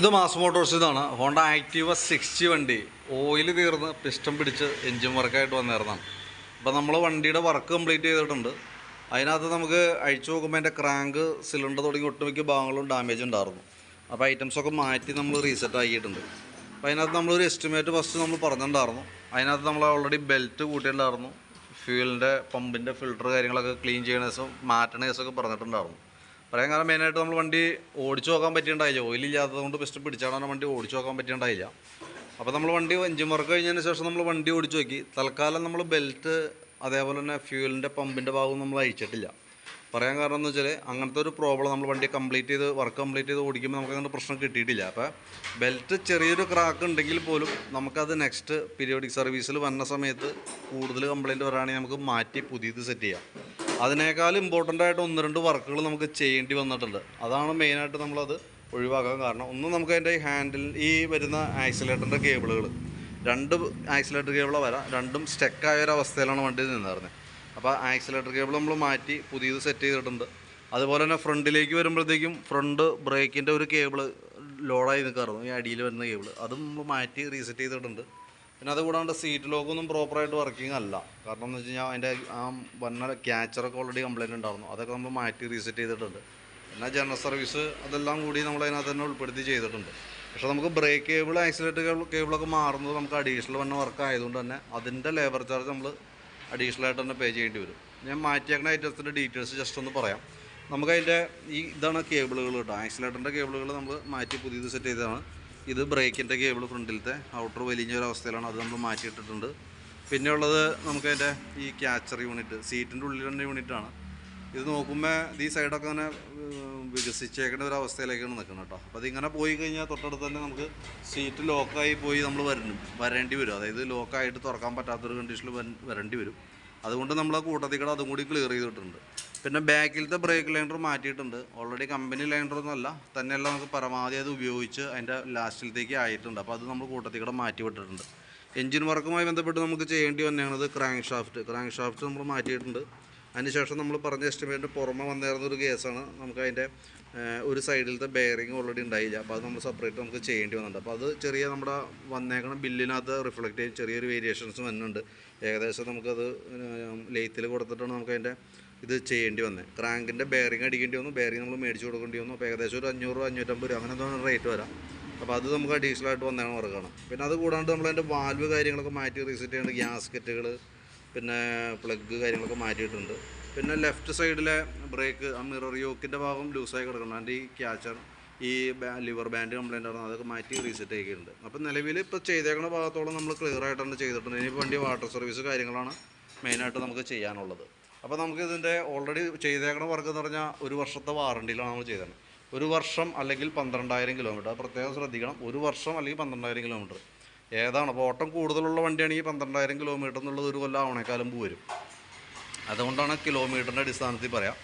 ഇത് Mass Motors ഇതാണ്. Honda Activa sixty വണ്ടി. ഓയിൽ തീർന്ന് പിസ്റ്റം പിടിച്ച് എൻജിൻ വർക്കായിട്ട് വന്നിരുന്നതാണ് അപ്പോൾ നമ്മൾ വണ്ടിയുടെ വർക്ക് കംപ്ലീറ്റ് ചെയ്തിട്ടുണ്ട്. അതിനകത്ത് നമുക്ക് അഴിച്ചു നോക്കുമ്പോൾ അതിന്റെ ക്രാങ്ക് സിലിണ്ടർ തുടങ്ങി ഒട്ടുമിക്ക ഭാഗങ്ങളും ഡാമേജ് ഉണ്ടായിരുന്നു അപ്പോൾ ഐറ്റംസൊക്കെ മാറ്റി നമ്മൾ റീസെറ്റ് ആക്കിയിട്ടുണ്ട്. അപ്പോൾ അതിനകത്ത് നമ്മളൊരു എസ്റ്റിമേറ്റ് ഫസ്റ്റ് നമ്മൾ പറഞ്ഞിട്ടുണ്ടായിരുന്നു അതിനകത്ത് നമ്മൾ ഓൾറെഡി ബെൽറ്റ് കൂട്ടിയിട്ടുണ്ടായിരുന്നു ഫ്യൂലിന്റെ പമ്പിന്റെ ഫിൽറ്റർ കാര്യങ്ങളൊക്കെ ക്ലീൻ ചെയ്യണ ദിവസം മാറ്റണ ദിവസമൊക്കെ പറഞ്ഞിട്ടുണ്ടായിരുന്നു പറയാൻ കാരണം മെയിനായിട്ട് നമ്മൾ വണ്ടി ഓടിച്ചു നോക്കാൻ പറ്റിയിട്ടുണ്ടായില്ല. ഓയിൽ ഇല്ലാത്തത് കൊണ്ട് ബെസ്റ്റ് പിടിച്ചാണ് വണ്ടി ഓടിച്ചു നോക്കാൻ പറ്റിയിട്ടുണ്ടായില്ല. അപ്പോൾ നമ്മൾ വണ്ടി എഞ്ചിൻ വർക്ക് കഴിഞ്ഞതിന് ശേഷം നമ്മൾ വണ്ടി ഓടിച്ചു നോക്കി. തൽക്കാലം നമ്മൾ ബെൽറ്റ് അതേപോലെ തന്നെ ഫ്യൂലിന്റെ പമ്പിന്റെ ഭാഗം നമ്മൾ അയച്ചിട്ടില്ല പറയാൻ കാരണം എന്ന് വെച്ചാൽ അങ്ങനത്തെ ഒരു പ്രോബ്ലം നമ്മൾ വണ്ടി കംപ്ലീറ്റ് ചെയ്ത് വർക്ക് കംപ്ലീറ്റ് ചെയ്ത് ഓടിക്കുമ്പോൾ നമുക്ക് അങ്ങനെ പ്രശ്നം കിട്ടിയിട്ടില്ല. അപ്പോൾ ബെൽറ്റ് ചെറിയൊരു ക്രാക്ക് ഉണ്ടെങ്കിൽ പോലും നമുക്കത് നെക്സ്റ്റ് പീരിയോഡിക് സർവീസിൽ വന്ന സമയത്ത് കൂടുതൽ കംപ്ലയിന്റ് വരാണെങ്കിൽ നമുക്ക് മാറ്റി പുതിയത് സെറ്റ് ചെയ്യാം. അതിനേക്കാൾ ഇമ്പോർട്ടന്റ് ആയിട്ട് ഒന്ന് രണ്ട് വർക്കുകൾ നമുക്ക് ചെയ്യേണ്ടി വന്നിട്ടുണ്ട്. അതാണ് മെയിനായിട്ട് നമ്മളത് ഒഴിവാക്കാൻ കാരണം. ഒന്ന് നമുക്ക് അതിന്റെ ഹാൻഡിൽ ഈ വരുന്ന ആക്സിലേറ്ററിന്റെ കേബിളുകൾ രണ്ട് ആക്സിലേറ്റർ കേബിളാണ് വരാം രണ്ടും സ്റ്റക്കായ ഒരു അവസ്ഥയിലാണ് വണ്ടി നിന്നിരുന്നത് അപ്പോൾ ആക്സിലേറ്റർ കേബിൾ നമ്മൾ മാറ്റി പുതിയത് സെറ്റ് ചെയ്തിട്ടുണ്ട്. അതുപോലെ തന്നെ ഫ്രണ്ടിലേക്ക് വരുമ്പോഴത്തേക്കും ഫ്രണ്ട് ബ്രേക്കിന്റെ ഒരു കേബിൾ ലോഡായി നിൽക്കാറുണ്ട് ഈ അടിയിൽ വരുന്ന കേബിൾ അതും നമ്മൾ മാറ്റി റീസെറ്റ് ചെയ്തിട്ടുണ്ട്. പിന്നെ അതുകൂടാണ്ട് സീറ്റ് ലോക്കൊന്നും പ്രോപ്പറായിട്ട് വർക്കിംഗ് അല്ല. കാരണം എന്ന് വെച്ച് കഴിഞ്ഞാൽ അതിന്റെ ആ വന്ന ക്യാച്ചറൊക്കെ ഓൾറെഡി കംപ്ലൈന്റ് ഉണ്ടായിരുന്നു. അതൊക്കെ നമ്മൾ മാറ്റി റീസെറ്റ് ചെയ്തിട്ടുണ്ട്. പിന്നെ ജനറൽ സർവീസ് അതെല്ലാം കൂടി നമ്മൾ അതിനകത്ത് തന്നെ ഉൾപ്പെടുത്തി ചെയ്തിട്ടുണ്ട്. പക്ഷേ നമുക്ക് ബ്രേക്ക് കേബിൾ ആക്സിലേറ്റർ കേബിൾ കേബിളൊക്കെ മാറുന്നത് നമുക്ക് അഡീഷണൽ വന്ന വർക്ക് ആയതുകൊണ്ട് തന്നെ അതിന്റെ ലേബർ ചാർജ് നമ്മൾ അഡീഷണൽ ആയിട്ട് തന്നെ പേ ചെയ്യേണ്ടി വരും. ഞാൻ മാറ്റിയേക്കുന്ന ഐറ്റത്തിന്റെ ഡീറ്റെയിൽസ് ജസ്റ്റ് ഒന്ന് പറയാം. നമുക്കതിന്റെ ഈ ഇതാണ് കേബിളുകൾ കേട്ടോ. ആക്സിലേറ്ററിന്റെ കേബിളുകൾ നമ്മൾ മാറ്റി പുതിയത് സെറ്റ് ചെയ്തതാണ്. ഇത് ബ്രേക്കിന്റെ കേബിൾ ഫ്രണ്ടിലത്തെ ഔട്ടർ വലിഞ്ഞ ഒരു അവസ്ഥയിലാണ് അത് നമ്മൾ മാറ്റിയിട്ടിട്ടുണ്ട്. പിന്നെ ഉള്ളത് നമുക്ക് അതിന്റെ ഈ ക്യാച്ചർ യൂണിറ്റ് സീറ്റിന്റെ ഉള്ളിലുള്ള യൂണിറ്റാണ്. ഇത് നോക്കുമ്പോൾ ഈ സൈഡൊക്കെ അങ്ങനെ വികസിച്ചേക്കുന്ന ഒരു അവസ്ഥയിലേക്കാണ് നിൽക്കുന്നത് കേട്ടോ. അപ്പോൾ അതിങ്ങനെ പോയി കഴിഞ്ഞാൽ തൊട്ടടുത്ത് തന്നെ നമുക്ക് സീറ്റ് ലോക്കായി പോയി നമ്മൾ വരണം വരേണ്ടി വരും. അതായത് ലോക്കായിട്ട് തുറക്കാൻ പറ്റാത്തൊരു കണ്ടീഷനിൽ വരേണ്ടി വരും. അതുകൊണ്ട് നമ്മൾ കൂട്ടത്തിൽ കൂടെ അതും കൂടി ക്ലിയർ ചെയ്തിട്ടുണ്ട്. പിന്നെ ബാക്കിലത്തെ ബ്രേക്ക് ലൈൻഡർ മാറ്റിയിട്ടുണ്ട്. ഓൾറെഡി കമ്പനി ലൈൻഡറൊന്നുമല്ല തന്നെയല്ല നമുക്ക് പരമാവധി അത് ഉപയോഗിച്ച് അതിന്റെ ലാസ്റ്റിലത്തേക്ക് ആയിട്ടുണ്ട്. അപ്പോൾ അത് നമ്മൾ കൂട്ടത്തിൽ കൂടെ മാറ്റി വിട്ടിട്ടുണ്ട്. എഞ്ചിൻ വർക്കുമായി ബന്ധപ്പെട്ട് നമുക്ക് ചെയ്യേണ്ടി വന്നതാണത് ക്രാങ്ക് ഷാഫ്റ്റ് ക്രാങ്ക് ഷാഫ്റ്റ് നമ്മൾ മാറ്റിയിട്ടുണ്ട്. അതിനുശേഷം നമ്മൾ പറഞ്ഞ എസ്റ്റിമേറ്റ് പുറമെ വന്നിരുന്ന ഒരു കേസാണ് നമുക്ക് അതിന്റെ ഒരു സൈഡിലത്തെ ബെയറിങ് ഓൾറെഡി ഉണ്ടായില്ല. അപ്പോൾ അത് നമ്മൾ സെപ്പറേറ്റ് നമുക്ക് ചെയ്യേണ്ടി വന്നിട്ടുണ്ട്. അപ്പോൾ അത് ചെറിയ നമ്മുടെ വന്നേക്കണ ബില്ലിനകത്ത് റിഫ്ലക്റ്റ് ചെയ്യും ചെറിയൊരു വേരിയേഷൻസ് വരുന്നുണ്ട് ഏകദേശം നമുക്കത് ലെയ്ത്തിൽ കൊടുത്തിട്ടാണ് നമുക്ക് അതിന്റെ ഇത് ചെയ്യേണ്ടി വന്നത് ക്രാങ്കിന്റെ ബെയറിങ് അടിക്കേണ്ടി വന്നു. ബെയറിങ് നമ്മൾ മേടിച്ച് കൊടുക്കേണ്ടി വന്നു. അപ്പോൾ ഏകദേശം ഒരു അഞ്ഞൂറ് അഞ്ഞൂറ്റമ്പത് രൂപ. അങ്ങനെ എന്തോ റേറ്റ് വരാം. അപ്പോൾ അത് നമുക്ക് അഡീഷണൽ ആയിട്ട് വന്നതാണ് വർക്കാണ് പിന്നെ അത് കൂടാണ്ട് നമ്മൾ അതിന്റെ വാൽവ് കാര്യങ്ങളൊക്കെ മാറ്റി റീസെറ്റ് ചെയ്യേണ്ട ഗ്യാസ്കറ്റുകൾ പിന്നെ പ്ലഗ് കാര്യങ്ങളൊക്കെ മാറ്റിയിട്ടുണ്ട്. പിന്നെ ലെഫ്റ്റ് സൈഡിലെ ബ്രേക്ക് ആ മിറർ യോക്കിന്റെ ഭാഗം ലൂസായി കിടക്കണം. അതിന്റെ ഈ ക്യാച്ചർ ഈ ലിവർ ബാൻഡ് കംപ്ലൈന്റ് ആണ് അതൊക്കെ മാറ്റി റീസെറ്റ് ആക്കിയിട്ടുണ്ട് അപ്പോൾ നിലവിൽ ഇപ്പോൾ ചെയ്തേക്കുന്ന ഭാഗത്തോളം നമ്മൾ ക്ലിയർ ആയിട്ടാണ് ചെയ്തിട്ടുണ്ട് ഇനിയിപ്പോൾ വണ്ടി വാട്ടർ സർവീസ് കാര്യങ്ങളാണ് മെയിനായിട്ട് നമുക്ക് ചെയ്യാനുള്ളത്. അപ്പോൾ നമുക്ക് ഇതിന്റെ ഓൾറെഡി ചെയ്തേക്കണ വർക്ക് എന്ന് പറഞ്ഞാൽ ഒരു വർഷത്തെ വാറണ്ടിയിലാണ് നമ്മൾ ചെയ്തത് ഒരു വർഷം അല്ലെങ്കിൽ പന്ത്രണ്ടായിരം കിലോമീറ്റർ പ്രത്യേകം ശ്രദ്ധിക്കണം. ഒരു വർഷം അല്ലെങ്കിൽ പന്ത്രണ്ടായിരം കിലോമീറ്റർ ഏതാണ്? അപ്പോൾ ഓട്ടം കൂടുതലുള്ള വണ്ടിയാണെങ്കിൽ പന്ത്രണ്ടായിരം കിലോമീറ്റർ എന്നുള്ളത് ഒരു കൊല്ലം ആവണേക്കാലം വരും അതുകൊണ്ടാണ് കിലോമീറ്ററിന്റെ അടിസ്ഥാനത്തിൽ പറയാം.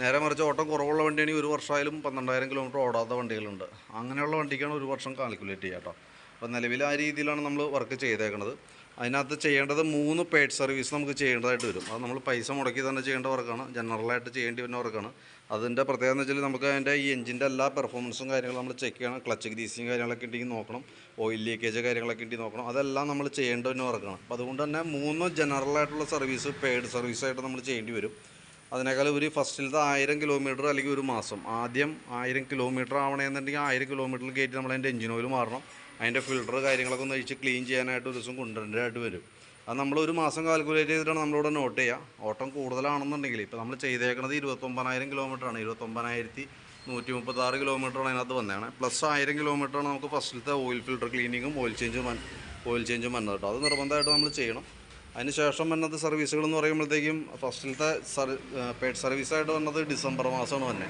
നേരെ മറിച്ച് ഓട്ടം കുറവുള്ള വണ്ടിയാണെങ്കിൽ ഒരു വർഷമായാലും പന്ത്രണ്ടായിരം കിലോമീറ്റർ ഓടാത്ത വണ്ടികളുണ്ട്. അങ്ങനെയുള്ള വണ്ടിക്കാണ് ഒരു വർഷം കാൽക്കുലേറ്റ് ചെയ്യാം കേട്ടോ അപ്പോൾ നിലവിൽ ആ രീതിയിലാണ് നമ്മൾ വർക്ക് ചെയ്തേക്കുന്നത് അതിനകത്ത് ചെയ്യേണ്ടത് മൂന്ന് പേഡ് സർവീസ് നമുക്ക് ചെയ്യേണ്ടതായിട്ട് വരും. അത് നമ്മൾ പൈസ മുടക്കി തന്നെ ചെയ്യേണ്ട വർക്കാണ്. ജനറലായിട്ട് ചെയ്യേണ്ടി വരുന്ന വർക്കാണ്. അതിന്റെ പ്രത്യേകത എന്ന് വെച്ചാൽ നമുക്ക് അതിന്റെ ഈ എഞ്ചിന്റെ എല്ലാ പെർഫോമൻസും കാര്യങ്ങളും നമ്മൾ ചെക്ക് ചെയ്യണം. ക്ലച്ച് ഗ്രീസിങ് കാര്യങ്ങളൊക്കെ ഉണ്ടെങ്കിൽ നോക്കണം. ഓയിൽ ലീക്കേജ് കാര്യങ്ങളൊക്കെ ഉണ്ടെങ്കിൽ നോക്കണം. അതെല്ലാം നമ്മൾ ചെയ്യേണ്ട വരുന്ന വർക്കാണ്. അപ്പോൾ അതുകൊണ്ട് തന്നെ മൂന്ന് ജനറലായിട്ടുള്ള സർവീസ് പെയ്ഡ് സർവീസായിട്ട് നമ്മൾ ചെയ്യേണ്ടി വരും. അതിനേക്കാൾ ഒരു ഫസ്റ്റിലത്തെ ആയിരം കിലോമീറ്റർ അല്ലെങ്കിൽ ഒരു മാസം. ആദ്യം ആയിരം കിലോമീറ്റർ ആവണമെന്നുണ്ടെങ്കിൽ ആയിരം കിലോമീറ്ററിൽ കയറ്റി നമ്മൾ അതിന്റെ എഞ്ചിൻ ഓയിൽ മാറണം. അതിന്റെ ഫിൽറ്റർ കാര്യങ്ങളൊക്കെ ഒന്ന് അഴിച്ച് ക്ലീൻ ചെയ്യാനായിട്ട് ഒരു ദിവസം കൊണ്ടുവരേണ്ടതായിട്ട് വരും. അത് നമ്മൾ ഒരു മാസം കാൽക്കുലേറ്റ് ചെയ്തിട്ടാണ് നമ്മളിവിടെ നോട്ട് ചെയ്യുക. ഓട്ടം കൂടുതലാണെന്നുണ്ടെങ്കിൽ ഇപ്പോൾ നമ്മൾ ചെയ്തേക്കുന്നത് ഇരുപത്തൊമ്പതിനായിരം കിലോമീറ്ററാണ് ഇരുപത്തൊമ്പതിനായിരത്തി നൂറ്റി മുപ്പത്താറ് കിലോമീറ്ററാണ് അതിനകത്ത് വന്നതാണ് പ്ലസ് ആയിരം കിലോമീറ്ററാണ് നമുക്ക് ഫസ്റ്റിലത്തെ ഓയിൽ ഫിൽറ്റർ ക്ലീനിങ്ങും ഓയിൽ ചേഞ്ചും ഓയിൽ ചേഞ്ചും വന്നത് കേട്ടോ. അത് നിർബന്ധമായിട്ട് നമ്മൾ ചെയ്യണം. അതിന് ശേഷം വന്നത് സർവീസുകൾ എന്ന് പറയുമ്പോഴത്തേക്കും ഫസ്റ്റിലത്തെ പെയ്ഡ് സർവീസായിട്ട് വന്നത് ഡിസംബർ മാസമാണ് തന്നെ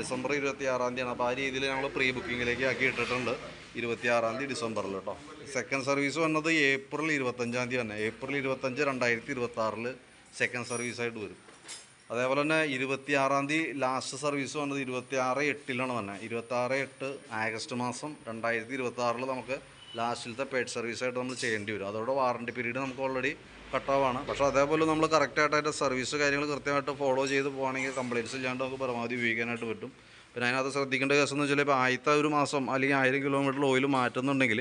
ഡിസംബർ ഇരുപത്തി ആറാം തീയതിയാണ്. അപ്പോൾ ആ രീതിയിൽ ഞങ്ങൾ പ്രീ ബുക്കിങ്ങിലേക്ക് ആക്കി ഇട്ടിട്ടുണ്ട് ഇരുപത്തി ആറാം തീയതി ഡിസംബറിൽ കേട്ടോ. സെക്കൻഡ് സർവീസ് വന്നത് ഏപ്രിൽ ഇരുപത്തഞ്ചാം തീയതി തന്നെ. ഏപ്രിൽ ഇരുപത്തഞ്ച് രണ്ടായിരത്തി ഇരുപത്തി ആറിൽ സെക്കൻഡ് സർവീസായിട്ട് വരും. അതേപോലെ തന്നെ ഇരുപത്തി ആറാം തീയതി ലാസ്റ്റ് സർവീസ് വന്നത് ഇരുപത്തി ആറ് എട്ടിലാണ് വന്നത് ഇരുപത്തി ആറ് എട്ട് ആഗസ്റ്റ് മാസം രണ്ടായിരത്തി ഇരുപത്തി ആറിൽ നമുക്ക് ലാസ്റ്റിലത്തെ പേഡ് സർവീസായിട്ട് നമ്മൾ ചെയ്യേണ്ടി വരും. അതോടെ വാറണ്ടി പീരീഡ് നമുക്ക് ഓൾറെഡി കട്ടാവാണ്. പക്ഷേ അതേപോലെ നമ്മൾ കറക്റ്റായിട്ട് അതിന്റെ സർവീസ് കാര്യങ്ങൾ കൃത്യമായിട്ട് ഫോളോ ചെയ്ത് പോകുകയാണെങ്കിൽ കംപ്ലയിൻസ് ഇല്ലാണ്ട് നമുക്ക് പരമാവധി ഉപയോഗിക്കാനായിട്ട് പറ്റും. പിന്നെ അതിനകത്ത് ശ്രദ്ധിക്കേണ്ട കേസ് എന്ന് വെച്ചാൽ ഇപ്പോൾ ആദ്യത്തെ ഒരു മാസം അല്ലെങ്കിൽ ആയിരം കിലോമീറ്റർ ഓയിൽ മാറ്റുന്നുണ്ടെങ്കിൽ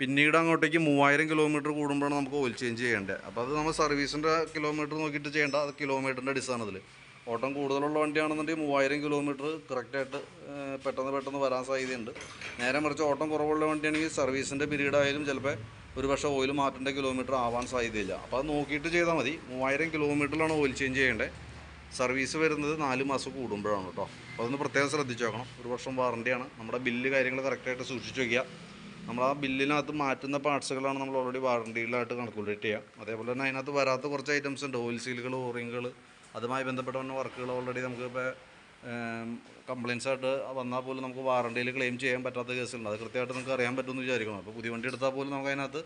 പിന്നീട് അങ്ങോട്ടേക്ക് മൂവായിരം കിലോമീറ്റർ കൂടുമ്പോഴാണ് നമുക്ക് ഓയിൽ ചേഞ്ച് ചെയ്യേണ്ടത്. അപ്പോൾ അത് നമ്മൾ സർവീസിന്റെ കിലോമീറ്റർ നോക്കിയിട്ട് ചെയ്യേണ്ട അത് കിലോമീറ്ററിന്റെ അടിസ്ഥാനത്തിൽ ഓട്ടം കൂടുതലുള്ള വണ്ടിയാണെന്നുണ്ടെങ്കിൽ മൂവായിരം കിലോമീറ്റർ കറക്റ്റായിട്ട് പെട്ടെന്ന് പെട്ടെന്ന് വരാൻ സാധ്യതയുണ്ട്. നേരെ മറിച്ച് ഓട്ടം കുറവുള്ള വണ്ടിയാണെങ്കിൽ സർവീസിന്റെ പീരീഡായാലും ചിലപ്പോൾ ഒരു പക്ഷേ ഓയിൽ മാറ്റേണ്ട കിലോമീറ്റർ ആവാൻ സാധ്യതയില്ല. അപ്പോൾ അത് നോക്കിയിട്ട് ചെയ്താൽ മതി. മൂവായിരം കിലോമീറ്ററിലാണ് ഓയിൽ ചേഞ്ച് ചെയ്യേണ്ടത് സർവീസ് വരുന്നത് നാല് മാസം കൂടുമ്പോഴാണ് കേട്ടോ. അപ്പോൾ അതൊന്ന് പ്രത്യേകം ശ്രദ്ധിച്ച് നോക്കണം ഒരു വർഷം വാറണ്ടിയാണ് നമ്മുടെ ബില്ല് കാര്യങ്ങൾ കറക്റ്റായിട്ട് സൂക്ഷിച്ച് വയ്ക്കുക നമ്മൾ ആ ബില്ലിനകത്ത് മാറ്റുന്ന പാർട്സുകളാണ് നമ്മൾ ഓൾറെഡി വാറണ്ടിയിലായിട്ട് കണക്കുലേറ്റ് ചെയ്യുക. അതേപോലെ തന്നെ അതിനകത്ത് വരാത്ത കുറച്ച് ഐറ്റംസ് ഉണ്ട്. ഓയിൽ സീലുകൾ ഓറിങ്ങുകൾ അതുമായി ബന്ധപ്പെട്ട വർക്കുകൾ ഓൾറെഡി നമുക്ക് ഇപ്പോൾ കംപ്ലയിൻസ് ആയിട്ട് വന്നാൽ പോലും നമുക്ക് വാറണ്ടിയിൽ ക്ലെയിം ചെയ്യാൻ പറ്റാത്ത കേസുകളുണ്ട്. അത് കൃത്യമായിട്ട് നമുക്ക് അറിയാൻ പറ്റുമെന്ന് വിചാരിക്കണം അപ്പോൾ പുതിയ വണ്ടി എടുത്താൽ പോലും നമുക്ക് അതിനകത്ത്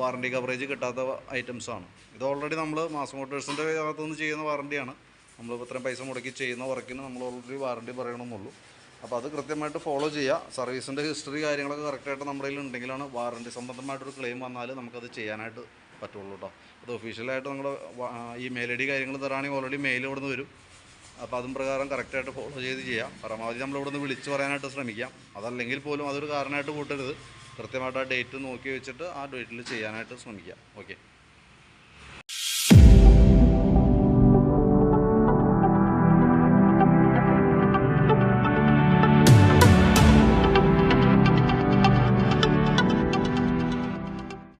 വാറണ്ടി കവറേജ് കിട്ടാത്ത ഐറ്റംസാണ് ഇത് ഓൾറെഡി നമ്മൾ മാസ് മോട്ടേഴ്സിന്റെ ഭാഗത്തു നിന്ന് ചെയ്യുന്ന വാറണ്ടിയാണ് നമ്മൾ ഇത്രയും പൈസ മുടക്കി ചെയ്യുന്ന വർക്കിന് നമ്മൾ ഓൾറെഡി വാറണ്ടി പറയണമെന്നുള്ളൂ. അപ്പോൾ അത് കൃത്യമായിട്ട് ഫോളോ ചെയ്യുക സർവീസിന്റെ ഹിസ്റ്ററി കാര്യങ്ങളൊക്കെ കറക്റ്റായിട്ട് നമ്മുടെ കയ്യിൽ ഉണ്ടെങ്കിലാണ് വാറണ്ടി സംബന്ധമായിട്ടൊരു ക്ലെയിം വന്നാൽ നമുക്കത് ചെയ്യാനായിട്ട് പറ്റുള്ളൂ കേട്ടോ അത് ഒഫീഷ്യലായിട്ട് നമ്മുടെ ഈ മെയിൽ ഐ ഡി കാര്യങ്ങൾ തരാണെങ്കിൽ ഓൾറെഡി മെയിൽ ഇവിടെ നിന്ന് വരും. അപ്പോൾ അതും പ്രകാരം കറക്റ്റായിട്ട് ഫോളോ ചെയ്ത് ചെയ്യാം. പരമാവധി നമ്മൾ ഇവിടെ നിന്ന് വിളിച്ച് പറയാനായിട്ട് ശ്രമിക്കാം. അതല്ലെങ്കിൽ പോലും അതൊരു കാരണമായിട്ട് കൂട്ടരുത്. കൃത്യമായിട്ട് ആ ഡേറ്റ് നോക്കി വെച്ചിട്ട് ആ ഡേറ്റിൽ ചെയ്യാനായിട്ട് ശ്രമിക്കാം. ഓക്കെ